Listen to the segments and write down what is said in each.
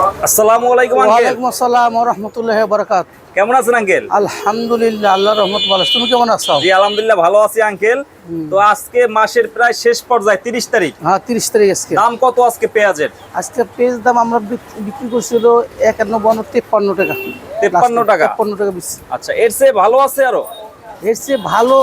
আসসালামু আলাইকুম আঙ্কেল। ওয়ালাইকুম আসসালাম রহমতুল্লাহ বরকাত কেমন আছেন আঙ্কেল? আলহামদুলিল্লাহ আল্লাহ রহমত ভালো তুমি কেমন আছো? জি আলহামদুলিল্লাহ ভালো আছি আঙ্কেল। তো আজকে মাসের প্রায় শেষ পর্যায়ে তিরিশ তারিখ। হ্যাঁ তিরিশ তারিখ আজকে। দাম কত আজকে পেঁয়াজের? আজকে পেঁয়াজ দাম আমরা বিক- বিক্রি করছিল একান্ন বান্ন তেপ্পান্ন টাকা। 53 টাকা? তেপ্পান্ন টাকা বেশি। আচ্ছা এর চেয়ে ভালো আছে আরও? এর চেয়ে ভালো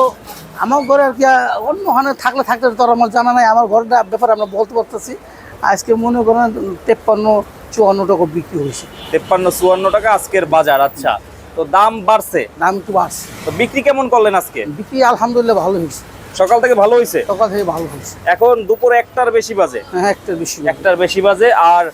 আমার ঘরে আর কি অন্য হানে থাকলে থাকতে তো আমার জানা নাই। আমার ঘরটা ব্যাপারে আমরা বলতে পারতেছি। আজকে মনে করেন তেপ্পান্ন চুয়ান্ন টাকা বিক্রি হয়েছে। তেপ্পান্ন চুয়ান্ন টাকা আজকের বাজার আচ্ছা। তো দাম বাড়ছে? দাম একটু বাড়ছে। তো বিক্রি কেমন করলেন আজকে? বিক্রি আলহামদুলিল্লাহ ভালো হয়েছে। সকাল থেকে ভালো হয়েছে? সকাল থেকে ভালো হয়েছে। এখন দুপুর একটার বেশি বাজে। হ্যাঁ একটা বেশি একটার বেশি বাজে। আর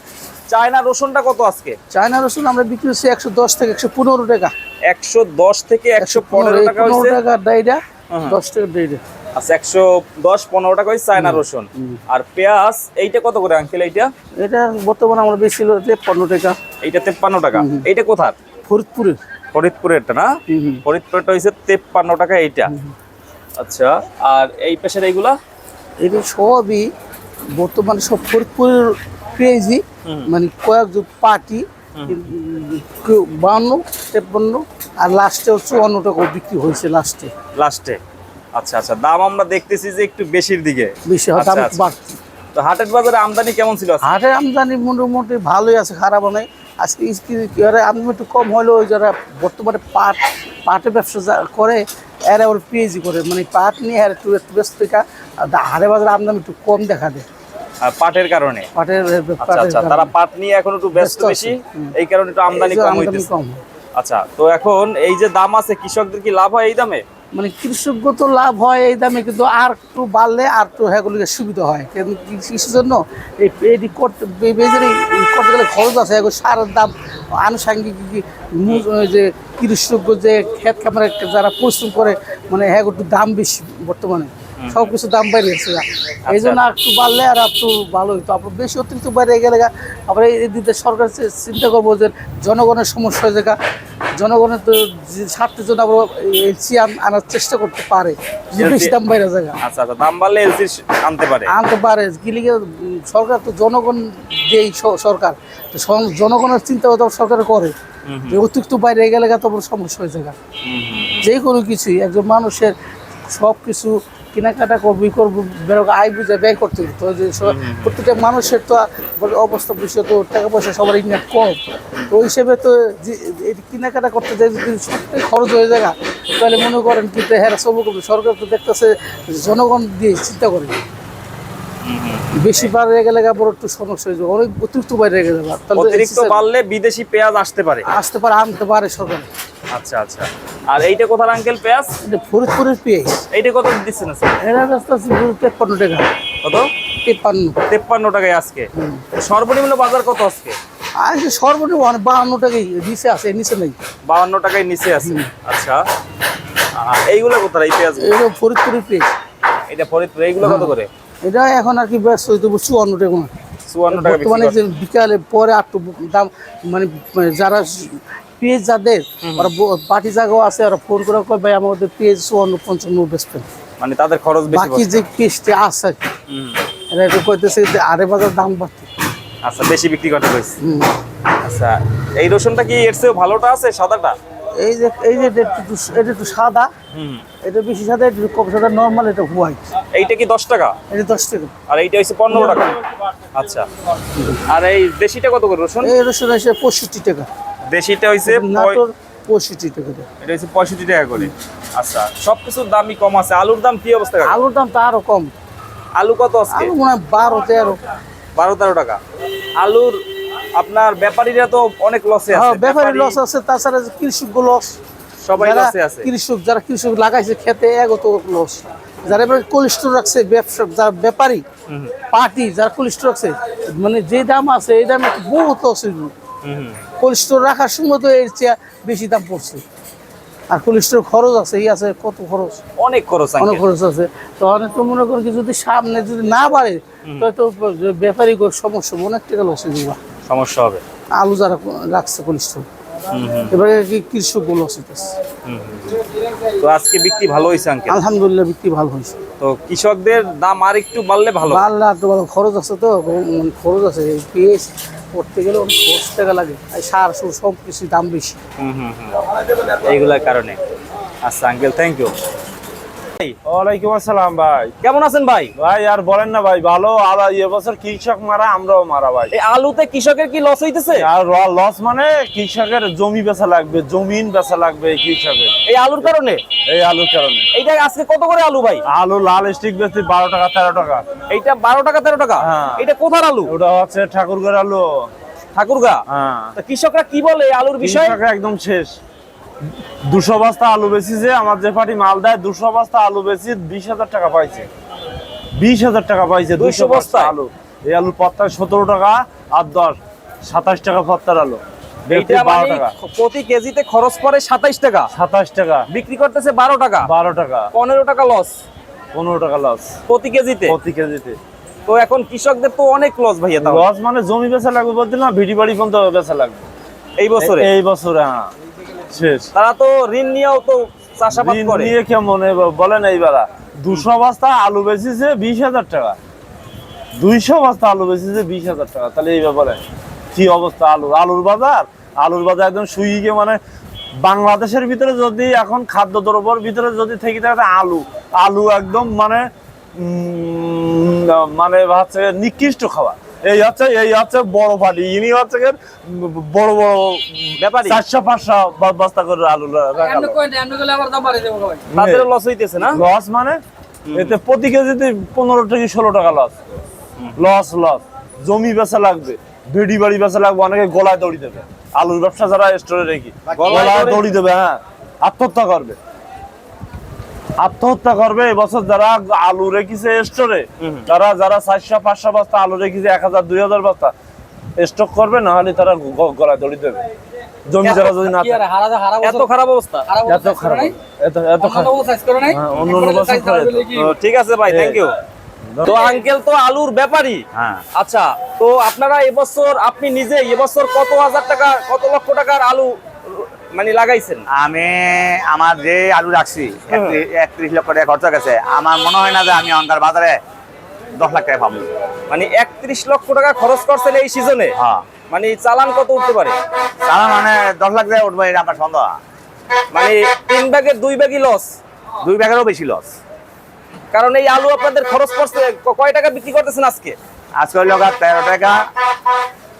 চায়না রসুনটা কত আজকে? চায়না রসুন আমরা বিক্রি করছি একশো দশ থেকে একশো পনেরো টাকা। একশো দশ থেকে একশো পনেরো টাকা টাকা ডাইটা হ্যাঁ। দশ টাকা ডাইটা আচ্ছা একশো দশ পনেরো টাকা চায়না রসুন। আর পেঁয়াজ এইটা কত করে আঙ্কেল এইটা? এটা বর্তমানে আমরা বেশি ছিল পনেরো টাকা। এইটা তেপ্পান্ন টাকা। এইটা কোথার? ফরিদপুরে। ফরিদপুরেরটা না। ফরিদপুরটা হয়েছে তেপ্পান্ন টাকা এইটা। আচ্ছা আর এই পেশার এইগুলা? এটা সবই বর্তমানে সব ফরিদপুরের পেয়েছি মানে কয়েকজন পার্টি বান্ন তেপ্পান্ন আর লাস্টে চুয়ান্ন টাকা বিক্রি হয়েছে লাস্টে লাস্টে আচ্ছা আচ্ছা দাম আমরা দেখতেছি যে একটু বেশির দিকে। বেশি দাম আচ্ছা, তো হাটের বাজারে আমদানি কেমন ছিল? হাটের আমদানি মোটামুটি ভালোই আছে খারাপ নয় আজকে আমদানি একটু কম হলেও যারা বর্তমানে পাট পাটের ব্যবসা করে এরা ওর পিএইচি করে। মানে পাট নিয়ে এরা একটু একটু ব্যস্ত আর দা- বাজারে আমদানি একটু কম দেখা দেয়। আর পাটের কারণে? পাটের আচ্ছা আচ্ছা। তারা পাট নিয়ে এখন একটু ব্যস্ত বেশি এই কারণে একটু আমদানি কম হইতেছে। আচ্ছা তো এখন এই যে দাম আছে কৃষকদের কি লাভ হয় এই দামে? মানে কৃষকগো তো লাভ হয় এই দামে কিন্তু আর একটু বাড়লে আর একটু হ্যাগুলিকে সুবিধা হয়। কিন্তু কৃষির জন্য এই এটি করতে বেজারে করতে গেলে খরচ আছে এখন সারের দাম আনুষাঙ্গিক যে কৃষক যে ক্ষেত খামারে যারা পরিশ্রম করে মানে হ্যাঁ একটু দাম বেশি বর্তমানে। সব কিছু দাম বেড়ে গেছে। এই জন্য আর একটু বাড়লে আর একটু ভালো হইতো। আবার বেশি অতিরিক্ত বাইরে গেলে আবার এই দিকে সরকার চিন্তা করব যে জনগণের সমস্যা হয়ে যায় গা। জনগণের তো স্বার্থের জন্য আবার এলসি আনার চেষ্টা করতে পারে। বেশি দাম বাইরে জায়গা। আচ্ছা আচ্ছা দাম বাড়লে এলসি আনতে পারে। আনতে পারে। গিলিগে সরকার তো জনগণ যেই সরকার। তো জনগণের চিন্তা তো সরকার করে। যে অতিরিক্ত বাইরে গেলে তো সমস্যা হয়ে যায়। যে কোনো কিছুই একজন মানুষের সব কিছু কেনাকাটা করবি করব বেরোক আয় বুঝে ব্যয় করতে তো যে প্রত্যেকটা মানুষের তো অবস্থা বিষয় তো টাকা পয়সা সবার ইনকাম কম। তো ওই হিসেবে তো কেনাকাটা করতে যায় যদি সবটাই খরচ হয়ে যায় তাহলে মনে করেন কিন্তু হ্যাঁ সব করবে। সরকার তো দেখতেছে জনগণ দিয়ে চিন্তা করে। বেশি বাইরে গেলে বড় একটু সমস্যা হয়ে যাবে। অনেক অতিরিক্ত বাইরে গেলে অতিরিক্ত বাড়লে বিদেশি পেঁয়াজ আসতে পারে। আসতে পারে আনতে পারে সরকার। আচ্ছা আচ্ছা। আর এইটা কোথার আঙ্কেল পেঁয়াজ? এটা ফরিদপুরের পেঁয়াজ। এইটা কত দিচ্ছেন রাস্তা তেপ্পান্ন টাকা। কত? তেপ্পান্ন। তেপ্পান্ন টাকায় আজকে। সর্বনিম্ন বাজার কত আজকে? সর্বনিম্ন বাহান্ন টাকাই নিচে আছে নিচে নেই। বাউান্ন টাকায় নিচে আছে। আচ্ছা। এইগুলো কোথায় এই পেঁয়াজ এটা ফরিদপুরের পেঁয়াজ। এটা ফরিদপুর এইগুলো কত করে? এটা এখন আর কি ব্যস্ত হইতে চুয়ান্ন টাকা। চুয়ান্ন টাকা বর্তমানে। বিকালে পরে একটু দাম মানে মানে যারা পেঁয়াজ যাদের ওরা ব- পার্টি জায়গাও আছে ওরা ফোন করে কয় ভাই আমাদের পেঁয়াজ চুয়ান্ন পঞ্চান্ন বেচবেন মানে তাদের খরচ বেশি বাকি যে পেঁয়াজটা আছে আর একটু কইতেছে যে আরে বাজার দাম বাড়তে আচ্ছা বেশি বিক্রি করতে হুম। আচ্ছা এই রসুনটা কি এর চেয়ে ভালোটা আছে সাদাটা? এই যে এই যে এটা একটু সাদা হুম। এটা বেশি সাদা এটা একটু কম সাদা নর্মাল এটা হোয়াইট। এইটা কি দশ টাকা? এটা দশ টাকা। আর এইটা হচ্ছে পনেরো টাকা। আচ্ছা আর এই দেশিটা কত করে রসুন? এই রসুন এসে পঁয়ষট্টি টাকা। দেশিটা হইছে পঁয়ষট্টি টাকা দেয়। এটা হচ্ছে পঁয়ষট্টি টাকা করে। আচ্ছা সবকিছুর দামই কম আছে। আলুর দাম কি অবস্থা আলুর দাম তো আরও কম। আলু কত আজকে? আলু মনে হয় বারো তেরো। বারো তেরো টাকা। আলুর আপনার ব্যাপারীরা তো অনেক লসে হ্যাঁ আছে। ব্যাপারী ব্যাপারী লস আছে তাছাড়া কৃষক লস সবাই লসে আছে। কৃষক যারা কৃষক লাগাইছে খেতে এগত লস যারা এবার কোলেস্টোর রাখছে ব্যবসা যারা ব্যাপারী পার্টি যারা কোলেস্টোর রাখছে মানে যে দাম আছে এই দামে বহুত হুম। কোলেস্টোর রাখার সময় তো এর চেয়ে বেশি দাম পড়ছে। আর কোলেস্টোর খরচ আছে এই আছে কত খরচ? অনেক খরচ অনেক খরচ আছে। তো অনেক তো মনে করি কি যদি সামনে যদি না বাড়ে তো ব্যাপারী সমস্যা অনেক টাকা লস যাবে। সমস্যা হবে। আলু যারা রাখছে কোলেস্টোর হুম, হুম, এবারে কৃষক। তো? আজকে বিক্রি ভালো হয়েছে আঙ্কেল? আলহামদুলিল্লাহ বিক্রি ভালো হয়েছে। তো কৃষকদের দাম আর একটু বাড়লে ভালো? বাড়লে আর তো ভালো খরচ আছে তো খরচ আছে। পেঁয়াজ করতে গেলে অনেক খরচ টাকা লাগে। আর সার সুর সব কিছু দাম বেশি। হুম হুম হুম। এইগুলোর কারণে। আচ্ছা আঙ্কেল থ্যাংক ইউ ওয়ালাইকুম আসসালাম ভাই। কেমন আছেন ভাই? ভাই আর বলেন না ভাই ভালো এবছর কৃষক মারা আমরাও মারা ভাই। এই আলুতে কৃষকের কি লস হইতেছে? আর লস মানে কৃষকের জমি বেচা লাগবে জমিন বেচা লাগবে কৃষকের। এই আলুর কারণে? এই আলুর কারণে। এইটা আজকে কত করে আলু ভাই? আলু লাল স্টিক বারো টাকা তেরো টাকা। এইটা বারো টাকা তেরো টাকা? হ্যাঁ। এটা কোথার আলু? ওটা হচ্ছে ঠাকুরগার আলু। ঠাকুরগা? হ্যাঁ। কৃষকরা কি বলে আলুর বিষয়ে? একদম শেষ। দুশো বস্তা আলু বেচিছে আমার যে পার্টি মাল দেয় দুশো বস্তা আলু বেচি বিশ হাজার টাকা পাইছে। বিশ হাজার টাকা পাইছে দুশো বস্তা আলু। এই আলু পত্তা সতেরো টাকা আর দশ সাতাশ টাকা পত্তার আলু। এইটা বারো টাকা। প্রতি কেজিতে খরচ পড়ে সাতাইশ টাকা। সাতাশ টাকা। বিক্রি করতেছে বারো টাকা। বারো টাকা। পনেরো টাকা লস পনেরো টাকা লস প্রতি কেজিতে? প্রতি কেজিতে। তো এখন কৃষকদের তো অনেক লস ভাইয়া লস মানে জমি বেচা লাগবে বলতে না ভিডি বাড়ি পর্যন্ত বেচা লাগবে। এই বছরে? এই বছরে হ্যাঁ। শেষ। তারা তো ঋণ নিয়েও তো চাষাবাদ করে। দিয়ে কেমন বলেন এইবার দুশো বস্তা আলু বেচেছে বিশ হাজার টাকা। দুইশো বস্তা আলু বেচেছে বিশ হাজার টাকা। তাহলে এইবার বলেন কি অবস্থা আলু আলুর বাজার? আলুর বাজার একদম গিয়ে মানে বাংলাদেশের ভিতরে যদি এখন খাদ্য দ্রব্যের ভিতরে যদি থেকে থাকে আলু। আলু একদম মানে মানে হচ্ছে নিকৃষ্ট খাওয়া এই হচ্ছে এই হচ্ছে বড় ইনি হচ্ছে বড় বড় ব্যাপারী। চারশো পাঁচশো বস্তা করে আলু তাদেরও লস হইতেছে না? লস মানে? এতে প্রতি কেজিতে পনেরো থেকে ষোলো টাকা লস লস লস জমি বেচা লাগবে ভিডি বাড়ি বেচা লাগবে অনেকে গলায় দড়ি দেবে। আলুর ব্যবসা যারা স্টোরে রেখি গলায় দড়ি দেবে হ্যাঁ। আত্মহত্যা করবে। আত্মহত্যা করবে এবছর যারা আলু রেখেছে স্টোরে তারা যারা চারশো পাঁচশো বস্তা আলু রেখেছে এক হাজার দুই হাজার বস্তা স্টক করবে না হলে তারা গলায় দড়ি দেবে। জমি যারা যদি না এত খারাপ অবস্থা। এত খারাপ এত এত খারাপ। অন্য অন্য বছর করে তো। ও, ঠিক আছে ভাই থ্যাংক ইউ তো আঙ্কেল তো আলুর ব্যাপারী আচ্ছা তো আপনারা এবছর আপনি নিজে এবছর কত হাজার টাকা কত লক্ষ টাকার আলু মানে লাগাইছেন? আমি আমার যে আলু রাখছি একত্রিশ- একত্রিশ লক্ষ টাকা খরচা গেছে। আমার মনে হয় না যে আমি অনকার বাজারে দশ লাখ টাকা পাবো। মানে একত্রিশ লক্ষ টাকা খরচ করছেন এই সিজনে? হ্যাঁ। মানে চালান কত উঠতে পারে? চালান মানে দশ লাখ টাকা উঠবে এটা আমার সন্দেহ। মানে তিন ব্যাগের দুই ব্যাগই লস দুই ব্যাগেরও বেশি লস কারণ এই আলু আপনাদের খরচ করছে কয় টাকা বিক্রি করতেছেন আজকে? আজকে হইল তেরো টাকা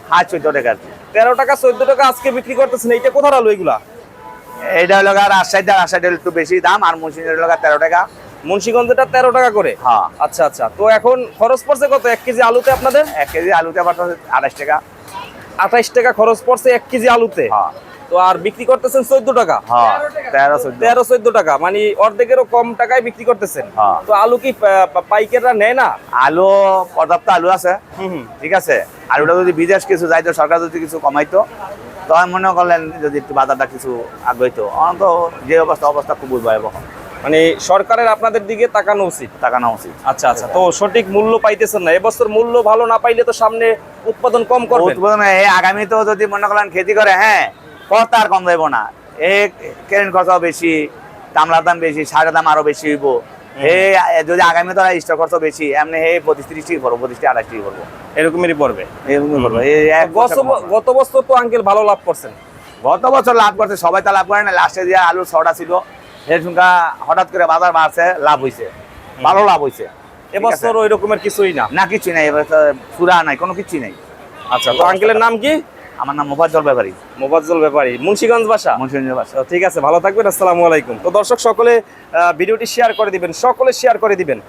হাত চোদ্দ টাকা। তেরো টাকা চোদ্দ টাকা আজকে বিক্রি করতেছেন। এইটা কোথার আলু এগুলা? এইটা হলো রাজশাহী রাজশাহী একটু বেশি দাম আর মুন্সিগঞ্জ হইল তেরো টাকা। মুন্সিগঞ্জটা তেরো টাকা করে? হ্যাঁ। আচ্ছা আচ্ছা। তো এখন খরচ পড়ছে কত? এক কেজি আলুতে আপনাদের? এক কেজি আলুতে আবার আঠাশ টাকা। আঠাইশ টাকা খরচ পড়ছে এক কেজি আলুতে? হ্যাঁ। তো আর বিক্রি করতেছেন চোদ্দ টাকা। হ্যাঁ তেরো চোদ্দ। টাকা মানে অর্ধেকেরও কম টাকায় বিক্রি করতেছেন। হ্যাঁ। তো আলু কি পাইকাররা নেয় না? আলু পর্যাপ্ত আলু আছে। ঠিক আছে। আলুটা যদি বিদেশ কিছু যাইতো সরকার যদি কিছু কমাইতো তখন মনে করলেন যদি একটু বাজারটা কিছু আগ্রহিত অন্ত যে অবস্থা অবস্থা খুবই ভয়াবহ। মানে সরকারের আপনাদের দিকে তাকানো উচিত। তাকানো উচিত। আচ্ছা আচ্ছা। তো সঠিক মূল্য পাইতেছেন না। এবছর মূল্য ভালো না পাইলে তো সামনে উৎপাদন কম করবেন। উৎপাদনে আগামী তো যদি মনে করলেন খেতি করে হ্যাঁ খরচ আর কম যাইব না। এ কেরেন খরচাও বেশি? কামলার দাম বেশি সারের দাম আরও বেশি হইব। হে যদি আগামী তো স্টক খরচ বেশি এমনি হে পঁচিশ ত্রিশ টিকি করব পঁচিশ আঠাশ টিকি করব। এরকমই পড়বে। এরকম করব এই এক গত বছর তো আঙ্কেল ভালো লাভ করছেন। গত বছর লাভ করছে সবাই তো লাভ করে না লাস্টে দিয়ে আলু ছটা ছিল এর সঙ্গে হঠাৎ করে বাজার বাড়ছে লাভ হইছে। ভালো লাভ হইছে। এবছর ওই রকমের কিছুই না। না কিছুই নাই এবার পুরা নাই কোনো কিছুই নাই। আচ্ছা তো আঙ্কেলের নাম কি? আমার নাম মোফাজ্জল ব্যাপারী। মোফাজ্জল ব্যাপারী মুন্সিগঞ্জ বাসা? মুন্সিগঞ্জ বাসা। ঠিক আছে ভালো থাকবেন আসসালামু আলাইকুম। তো দর্শক সকলে ভিডিওটি শেয়ার করে দিবেন সকলে শেয়ার করে দিবেন।